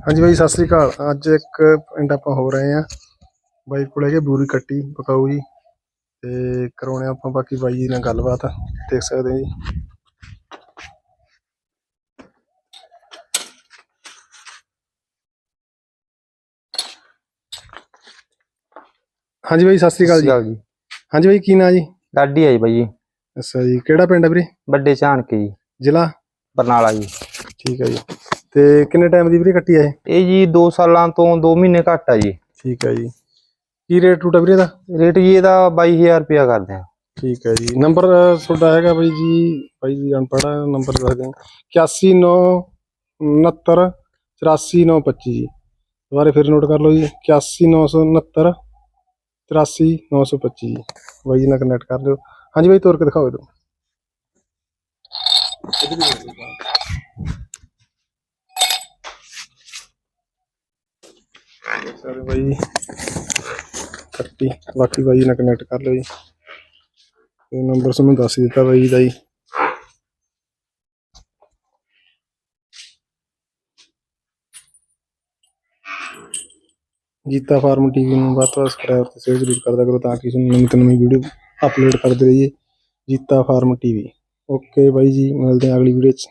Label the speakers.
Speaker 1: ਹਾਂਜੀ ਬਾਈ ਸਤਿ ਸ੍ਰੀ ਅਕਾਲ। ਅੱਜ ਇੱਕ ਪਿੰਡ ਆਪਾਂ ਹੋ ਰਹੇ ਆ ਬਾਈ ਕੋਲ ਹੈਗੇ ਬੂਰੀ ਕੱਟੀ ਪਕਾਊ ਜੀ। ਤੇ ਕਰਾਉਣੇ ਆਪਾਂ ਬਾਕੀ ਬਾਈ ਜੀ ਨਾਲ ਗੱਲਬਾਤ। ਦੇਖ ਸਕਦੇ ਜੀ। ਹਾਂਜੀ ਬਾਈ ਸਤਿ ਸ੍ਰੀ ਅਕਾਲ ਜੀ।
Speaker 2: ਜੀ।
Speaker 1: ਹਾਂਜੀ ਬਾਈ ਕੀ ਨਾਂ ਜੀ?
Speaker 2: ਡਾਡੀ ਆਈ ਬਾਈ ਜੀ।
Speaker 1: ਅੱਛਾ ਜੀ ਕਿਹੜਾ ਪਿੰਡ ਹੈ ਵੀਰੇ?
Speaker 2: ਵੱਡੇ ਝਾਨਕੇ ਜੀ।
Speaker 1: ਜ਼ਿਲ੍ਹਾ?
Speaker 2: ਬਰਨਾਲਾ ਜੀ।
Speaker 1: ਠੀਕ ਹੈ ਜੀ। ਤੇ ਕਿੰਨੇ ਟਾਈਮ ਦੀ ਵੀਰੇ ਕੱਟੀ ਹੈ ਇਹ?
Speaker 2: ਇਹ ਜੀ 2 ਸਾਲਾਂ ਤੋਂ 2 ਮਹੀਨੇ ਘੱਟ ਆ ਜੀ।
Speaker 1: ਠੀਕ ਹੈ ਜੀ। ਕੀ ਰੇਟ ਹੈ ਵੀਰੇ ਦਾ
Speaker 2: ਰੇਟ ਜੀ ਇਹਦਾ 22000 ਰੁਪਇਆ ਕਰਦੇ ਆ।
Speaker 1: ਠੀਕ ਹੈ ਜੀ। ਨੰਬਰ ਤੁਹਾਡਾ ਹੈਗਾ ਬਾਈ ਜੀ ਬਾਈ ਜੀ ਅਨਪੜ੍ਹ ਆ, ਨੰਬਰ ਦੱਸ ਦਿਓ। 8169 84925 ਜੀ। ਦੁਬਾਰੇ ਫਿਰ ਨੋਟ ਕਰ ਲਓ ਜੀ। 8169 84925 ਜੀ। ਬਾਈ ਜੀ ਨਾਲ ਕਨੈਕਟ ਕਰ ਲਿਓ ਹਾਂਜੀ ਬਾਈ ਤੋਰ ਕੇ ਦਿਖਾਓ ਇਹਨੂੰ। ਸਾਰੇ ਬਾਈ ਜੀ। ਕੱਟੀ ਬਾਕੀ ਬਾਈ ਨਾਲ ਕਨੈਕਟ ਕਰ ਲਿਓ ਜੀ। ਤੇ ਨੰਬਰ ਤੁਹਾਨੂੰ ਦੱਸ ਦਿੱਤਾ ਬਾਈ ਦਾ ਜੀ। ਜੀਤਾ ਫਾਰਮ ਟੀਵੀ ਨੂੰ ਵੱਧ ਤੋਂ ਵੱਧ ਸਬਸਕ੍ਰਾਈਬ ਤੇ ਸ਼ੇਅਰ ਜ਼ਰੂਰ ਕਰਦਾ ਕਰੋ ਤਾਂ ਕਿ ਤੁਹਾਨੂੰ ਨਵੀਂ ਤੋਂ ਨਵੀਂ ਵੀਡੀਓ ਅਪਲੋਡ ਕਰਦੇ ਰਹੀਏ। Jeeta farm TV. Okay bye ਜੀ, ਮਿਲਦੇ ਹਾਂ ਅਗਲੀ ਵੀਡੀਓ 'ਚ।